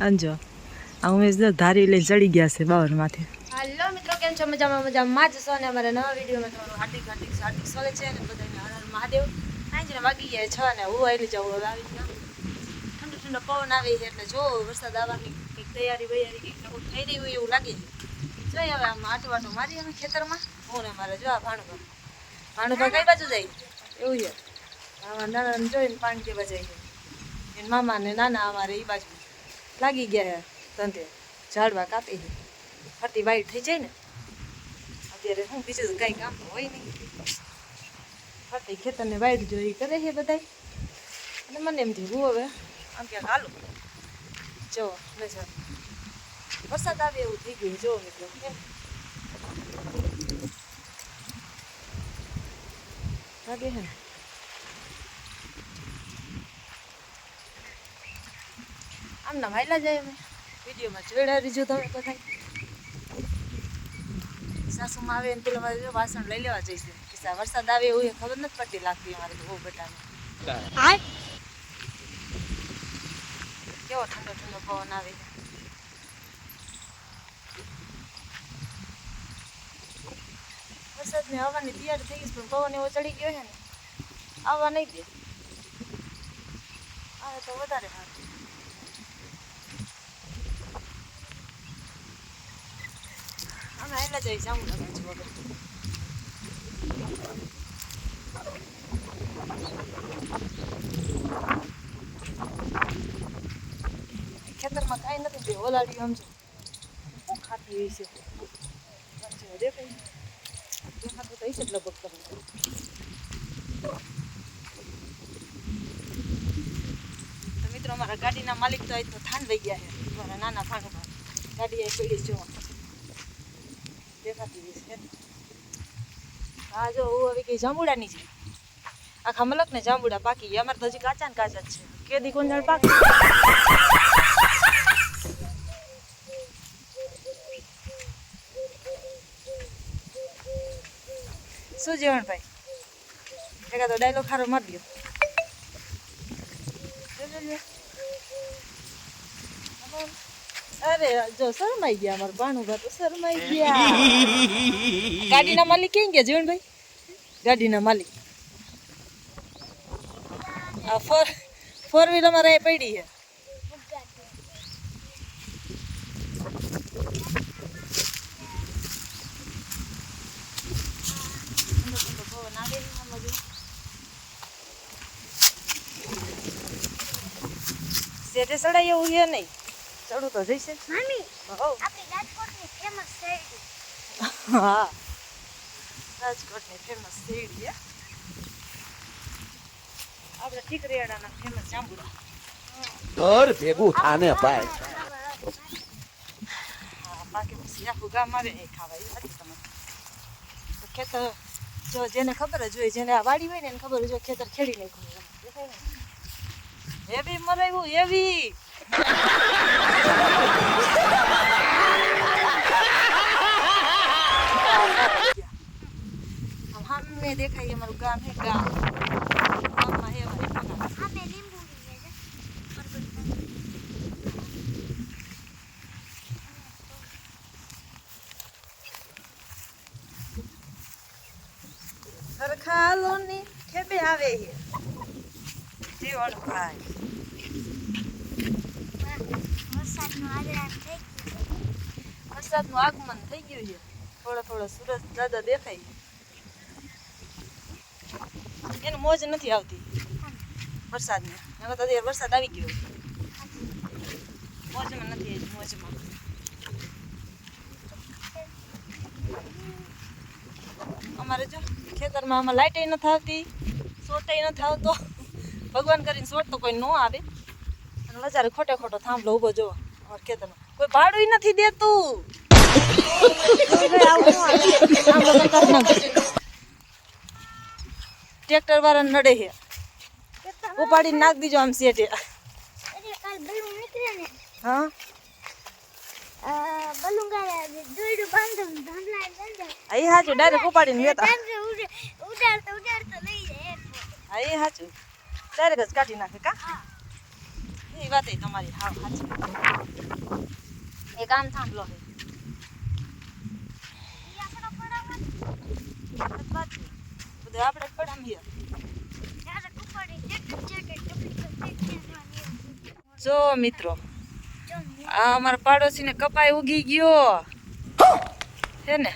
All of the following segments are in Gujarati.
અંજો આ ઉમેશ જો ધારી લઈને ચડી ગયા છે બાવર માથે હાલો મિત્રો, કેમ છો? મજામાં મજામાં જ છો? અને અમારા નવા વિડીયોમાં તમારું હાર્દિક હાર્દિક હાર્દિક સ્વાગત છે અને બધાને હર મહાદેવ. સાંજને વાગી ગયા છ અને હું આવી જાઉં હવે આવી ઠંડો ઠંડો પવન આવે છે એટલે જો વરસાદ આવવાની કંઈક તૈયારી વૈયારી કંઈક નવું થઈ રહ્યું હોય એવું લાગે છે. જોઈએ હવે આમ આટો આટો મારી અમે ખેતરમાં. હું ને મારે જો આ ભાણુભા ભાણુભા કઈ બાજુ જાય? એવું છે. આમાં નાના જોઈને પાણી દેવા જાય એને મામા ને નાના અમારે એ બાજુ. લાગી ગયા તંતે ઝાડવા કાપી ફરતી વાઈટ થઈ જાય ને, અત્યારે હું બીજું કાંઈ કામ હોય નહીં. ફરતી ખેતરને વાઈટ જોઈ કરે છે બધા અને મને એમ થયું, હું હવે આમ ક્યાંક હાલો? જો નજર વરસાદ આવે એવું થઈ ગયું, જો મિત્રો લાગે છે ને? જાય અમે વિડીયોમાં જોડા રીજો તમે બધા સાસુમાં આવે ને પેલા વાસણ લઈ લેવા જઈશે. વરસાદ આવે એવું એ ખબર નથી પડતી લાગતી અમારે તો બહુ બટાને કેવો ઠંડો ઠંડો પવન આવે. વરસાદની હવાની તૈયાર થઈ ગઈ પણ પવન એવો ચડી ગયો છે ને. આવવા નહીં દે. આવે તો વધારે સારું અમે આયલા જઈ જાઉં છે ખેતરમાં કાંઈ નથી, બે ઓલાડી આમ છે. શું ખાતી હોય છે? સમજો દેખાય દેખાતું હશે જ લગભગ મિત્રો, અમારા ગાડીના માલિક તો અહીં તો થાન લઈ ગયા છે. મારા નાના ભાણું ગાડી અહીં પડી જોવા હા, જો હું હવે કઈ જાંબુડાની છે. આખા મલક ને જાંબુડા પાકી ગયા. અમારે તો હજી કાચા ને કાચા જ છે. કેદી કોંજણ પાકી? શું જીવણ ભાઈ? એકા તો ડાયલોગ ખારો મારી દો અરે, જો શરમાઈ ગયા અમારા ભાણુભા તો શરમાઈ ગયા. ગાડીના માલિક કેમ ગયા, જીવનભાઈ? ગાડીના માલિક. આ ફોર ફોર વ્હીલ અમારે પડી છે. આમાં સડાય એવું છે નહીં. ચડું તો જઈશે. મમ્મી આપણી રાજકોટની ફેમસ શેરડી. હા. રાજકોટની ફેમસ શેરડી હે. આપણે ઠીકરિયાળાના ફેમસ જાંબુડા. ઘર ભેગું થાને ભાઈ. હા બાકી પછી આખું ગામ આવે એ ખાવા એ નથી તમે તો ખેતર જો જેને ખબર જ હોય જેને આ વાડી હોય ને એને ખબર જ હોય ખેતર ખેડી નાખ્યું હેવી મરાયું હેવી આમ સામે દેખાય અમારું ગામ હે ગામ ગામમાં હે બધા. સામે લીંબુડી છે સરખાલોની ખેપે આવે છે જીવણ ભાઈ વરસાદનું આગળ થઈ વરસાદનું આગમન થઈ ગયું છે. થોડો થોડો સૂરજ દાદા દેખાય એનું મોજ નથી આવતી વરસાદની. હવે તો વરસાદ આવી ગયો. મોજમાં નથી આવી મોજમાં અમારે જો ખેતરમાં આમાં લાઇટે નથી આવતી, સોટે નથી આવતો. ભગવાન કરીને સોટ તો કોઈ ન આવે. અને વધારે ખોટે ખોટો થાંભલો ઊભો જો અમારા ખેતરમાં કોઈ ભાડું નથી દેતું. ટ્રેક્ટર વાળા નડે હે. ઉપાડીને નાખ દીજો આમ સેટે હા? સાચું ડાયરેક્ટ ઉપાડીને વેતા. ધામલે ઉડે ઉડાડતો ઉડાડતો લઈ જાય એરપોર્ટ હા એ સાચું ડાયરેક્ટ જ કાઢી નાખે કા? એ વાત તમારી હા સાચી. એક આમ થાંભલો છે. વાત છે. બધું આપણે ખેંચવાની જો મિત્રો આ અમારા પાડોશીને કપાઈ ઉગી ગયો. છે ને?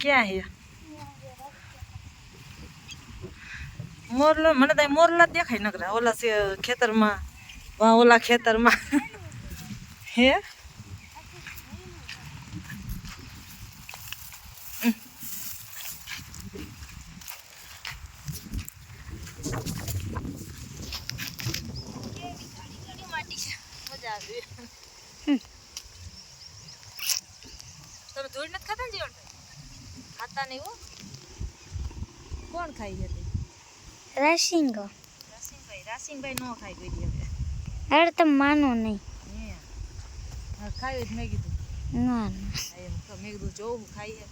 ક્યાં હે? મોરલો, મને તો મોરલા દેખાય નકરા. ઓલા ખેતરમાં વા ઓલા ખેતરમાં. હે? તમે ધૂળ નથી ખાતા જીવન ખાતા નહીં કોણ ખાઈ હતી રસિંગો રાસિંગભાઈ રાસિંગભાઈ નો ખાય કોઈ દિવસ અરે તમે માનો નહીં. ખાયું જ મેં કીધું ના ના. મેં કીધું જોઉં ખાઈએ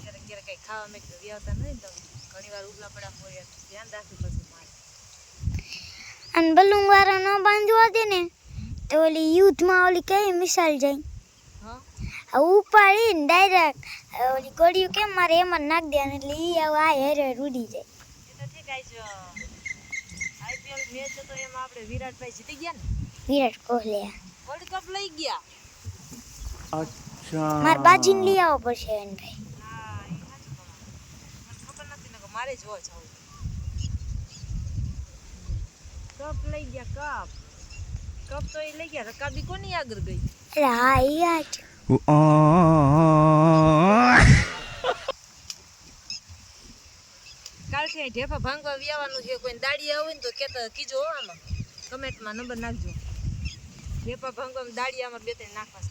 ક્યારેક ક્યારેક કંઈ ખાવા મેં કીધું વ્યાવતા નહીં તમે ઘણી વાર ઉગલા પડ્યા હોય ધ્યાન રાખવું પડશે મારે. અને બલૂન વાળા ન બાંધવા દે ને તો ઓલી યુદ્ધમાં ઓલી કઈ મિસાઈલ જાય? ઉપાડીને ડાયરેક્ટ ઓલી ગોળીઓ કેમ મારે એમાં નાખ દે એટલે એ આ હેરે રૂડી જાય. એ તો ઠીક આજ આઈપીએલ મેચ હતો એમાં આપણે વિરાટભાઈ જીતી ગયા ને? વિરાટ કોહલી વર્લ્ડ કપ લઈ ગયા. અચ્છા. મારે બાજીને લઈ આવવો પડશે એને ભાઈ મારે જોવા જવું કપ લઈ ગયા કપ કપ તો એ લઈ ગયા રકાબી કોની આગળ ગઈ? એટલે હા એ આ કાલથી અહીં ઢેફા ભાંગવા વ્યાવાનું છે. કોઈ દાડી આવે ને તો કેતા કીજો હો આમાં. કમેન્ટમાં નંબર નાખજો. ઢેફા ભાંગવા દાડી અમારે બે ત્રણ નાખવા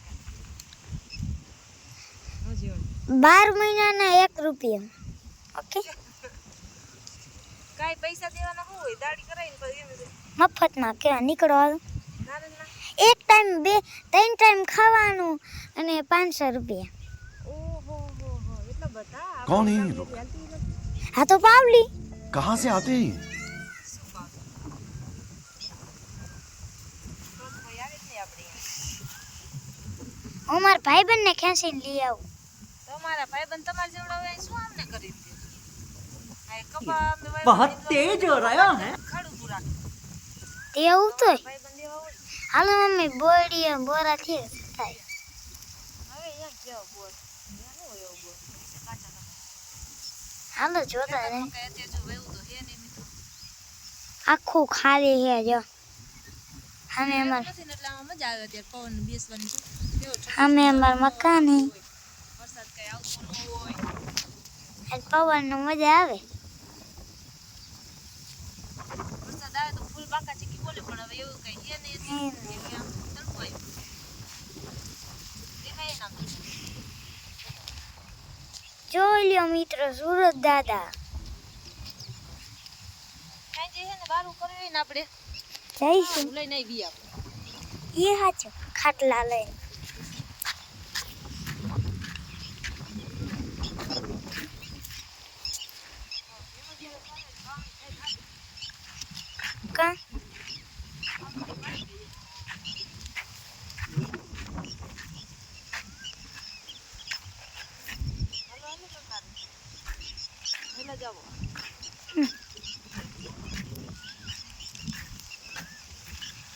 છે. બાર મહિનાના એક રૂપિયા. ઓકે. કાંઈ પૈસા દેવાના હોય? દાડી કરાવીને પછી મફતમાં કેવા નીકળો એક ટાઈમ બે ત્રણ ટાઈમ ખાવાનું અને પાંચસો રૂપિયા ઓહો હો હો એટલા બધા આપણે કોણ હે ગામની લોગ? હાલતી નથી. હા તો પાવલી कहाँ से आते हैं શું પાવે? તો જ કોઈ આવે જ નહીં આપણે અહીંયા. હું મારા ભાઈબંધને ખેંચીને લઈ આવું તમારા ભાઈબંધ તમારા જેવડા હોય શું આમને કરી દે આ એ કપા અમે વાવ્યા बहुत હોય તો तेज हो रहा है ખાડું પૂરા તે એવું તો ભાઈબંધ એવા હોય હાલો મમ્મી બોડી બોરા થી થાય. હવે બોર કાચા હાલો જોતા મિત્રો. આખું ખાલી છે જો. અમે અમાર અમે અમાર મકાન હે. પવનનું મજા આવે. આવે તો ફૂલ બાકા બોલે પણ હવે એવું કઈ છે નહીં. હમ. એટલે આમ તડકો આવ્યો. દેખાય ના જોઈ લ્યો મિત્રો સુરત દાદા. કાંઈ જે ને વારું કરવું ને આપણે. જઈશું. લઈને આવી આપણે. એ હાચું ખાટલા લઈને.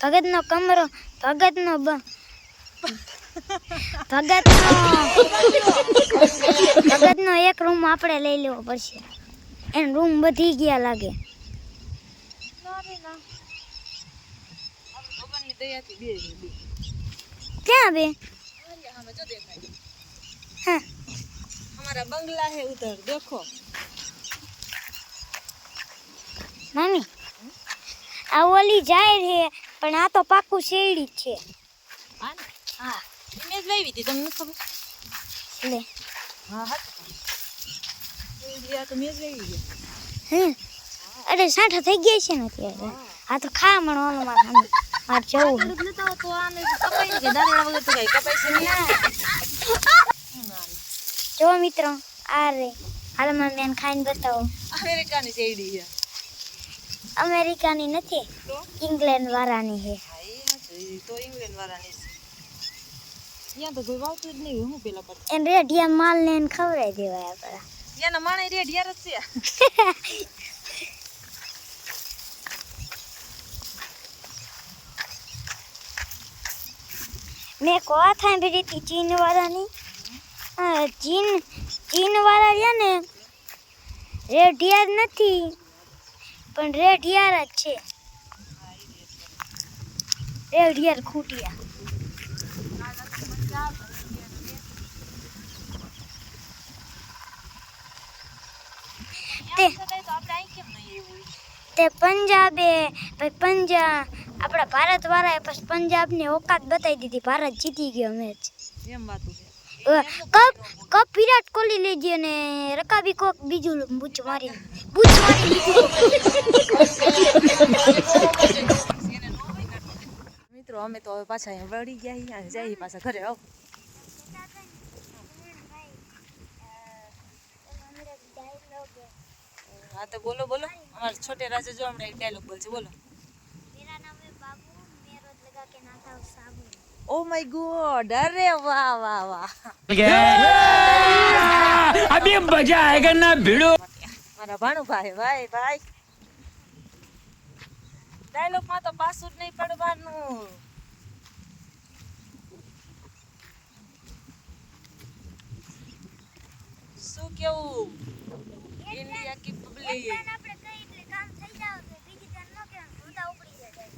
ભગતનો કમરો ભગતનો બ ભગતનો ભગતનો એક રૂમ આપણે લઈ લેવો પડશે. એનો રૂમ વધી ગયા લાગે. ક્યાં બે? મમ્મી આ ઓલી જાય છે. પણ આ તો પાકું શેરડી છે. હા. હા લાવી હતી તમને ખબર? લે. હા હા. તો મેં લાવી ગઈ હમ. અરે સાઠા થઈ ગયા છે ને અત્યારે. આ તો ખા મણ ઓલો માર સામે માર જવું. તો આને કપાઈ કે દાદા વગર તો કઈ કપાઈ છે નહીં? ના ના જો મિત્રો આ રે. હાલ મને ખાઈને બતાવો. અમેરિકાની શેરડી છે. અમેરિકાની નથી ઇંગ્લેન્ડ વાળાની છે. તો ઇંગ્લેન્ડ વાળાની છે ત્યાં તો કોઈ વાવતું જ નહીં હું પેલા પર એને રેડિયા માલ ને એને ખવડાવી દેવાય આપણા. એના માણે રેઢિયા જ છે. મેં કો સાંભળી હતી ચીન વાળાની ચીન ચીન વાળા છે ને જ નથી. પણ રેડિયાર જ છે. રેડિયાર ખૂટિયા. તે પંજાબે પંજાબ આપણા ભારત વાળાએ પછી પંજાબને ઓકાત બતાવી દીધી. ભારત જીતી ગયો મેચ એમ વાત છે. કપ કપ વિરાટ કોહલી લઈ ગયો ને રકાબી કોક બીજું બૂચ મારી મિત્રો, અમે તો હવે પાછા અહીંયા વળી ગયા અને જઈએ પાછા ઘરે આવો હા, તો બોલો બોલો. અમારા છોટે રાજા જો હમણાં એક ડાયલોગ બોલશે, બોલો. ઓ માય ગોડ અરે વાહ વાહ વાહ. અભી મજા આયેગા ના ભીડો? મારા ભાણુભાઈ ભાઈ ભાઈ. ડાયલોગમાં તો પાછું જ નહીં પડવાનું. શું કેવું? ઇન્ડિયા કી પબ્લિક આપણે કઈ એટલે કામ થઈ જાવ તો બીજી તન નો કે ભૂતા ઉપડી જાય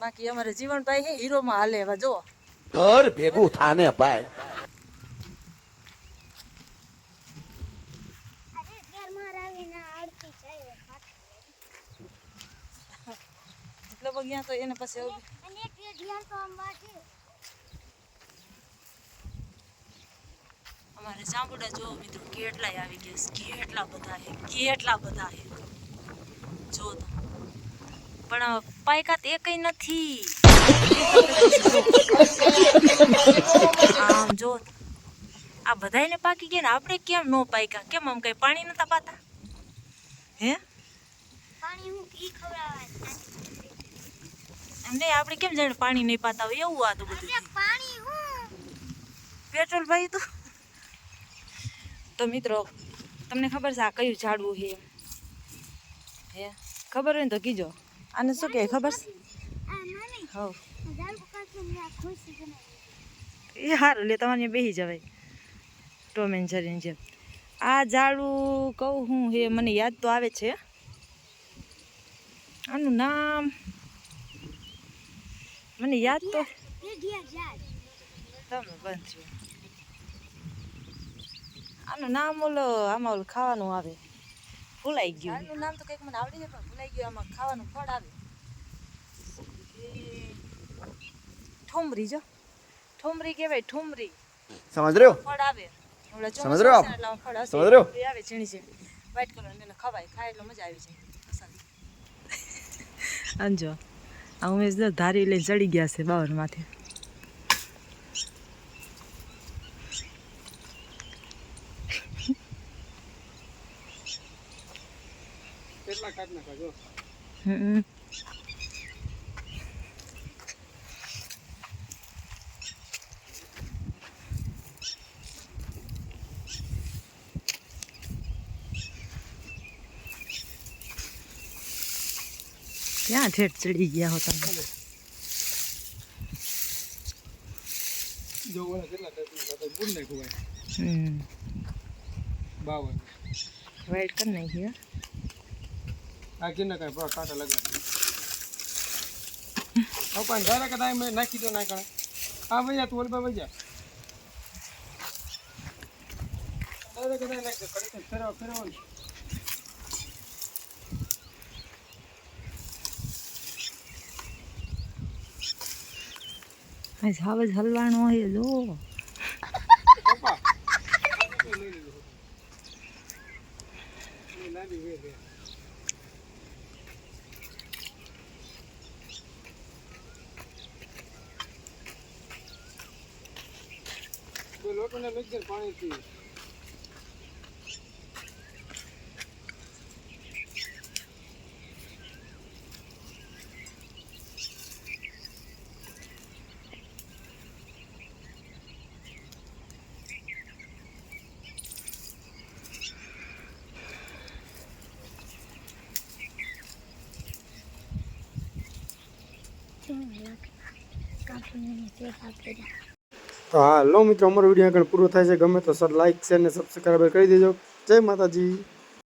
બાકી અમારે જીવનભાઈ હે હીરો માં હાલે એવા જો ઘર ભેગું થાને ભાઈ અરે ઘરમાં આવીને આડતી જાય મતલબ અહીંયા તો એને પછી એક ઢિયાર તો આંબા છે. અમારે જાંબુડા જો મિત્રો કેટલાય આવી ગયા કેટલા બધા હે કેટલા બધા હે જો તો. પણ પાયકાત એકય નથી. આમ જો આ બધાયને પાકી ગયા ને આપણે કેમ નો પાયકા? કેમ આમ કઈ પાણી નતા પાતા? હે? પાણી હું કી ખવડાવવા એમ નહીં આપણે કેમ જાણે પાણી નહીં પાતા હોય એવું આ તો બધું પાણી પેટ્રોલ ભાઈ તો. તો મિત્રો તમને ખબર છે આ કયું ઝાડવું છે? હે ખબર હોય ને તો કીજો. આને શું કહે ખબર છે? હવ. એ સારું લે તમારે બેસી જવાય. ટોમ એન્ડ જેરીની જેમ. આ ઝાડું કહું હું હે મને યાદ તો આવે છે. આનું નામ મને યાદ તો. તમે બંધ થયું. આનું નામ ઓલો આમાં ઓલું ખાવાનું આવે. ભૂલાઈ ગયું. આનું નામ તો કંઈક મને આવડી જાય પણ ભૂલાઈ ગયું આમાં ખાવાનું ફળ આવે. ઠુમરી જો. ઠુમરી કહેવાય ઠુમરી. સમજ રહ્યો? ફળ આવે. સમજ રહ્યો સમજ રહ્યો? આવે ઝીણી ઝીણી. વ્હાઈટ કલર એને ખવાય ખાય એટલે મજા આવી જાય. અંજો આ ઉમેશ તો ધારી લઈને ચડી ગયા છે બાવર જો? હમ. ક્યાં ઠેઠ ચડી ગયા હો તમે? વેટ કરી નાખી આ કિન્ના કઈ બસ કાંટા લગાડ. પણ જયારે કદાચ મેં નાખી દો ના કણે આ ભાઈ તું ઓલબા ભાઈ જા કદાચ નાખી દો ફેરવા સાવજ હલવાનો હોય જો લોકોને મિક્સર પાણી પીવું તો હા લો મિત્રો, અમારો વીડિયો આગળ પૂરો થાય છે. ગમે તો સર લાઈક શેર ને સબસ્ક્રાઈબ કરી દેજો. જય માતાજી.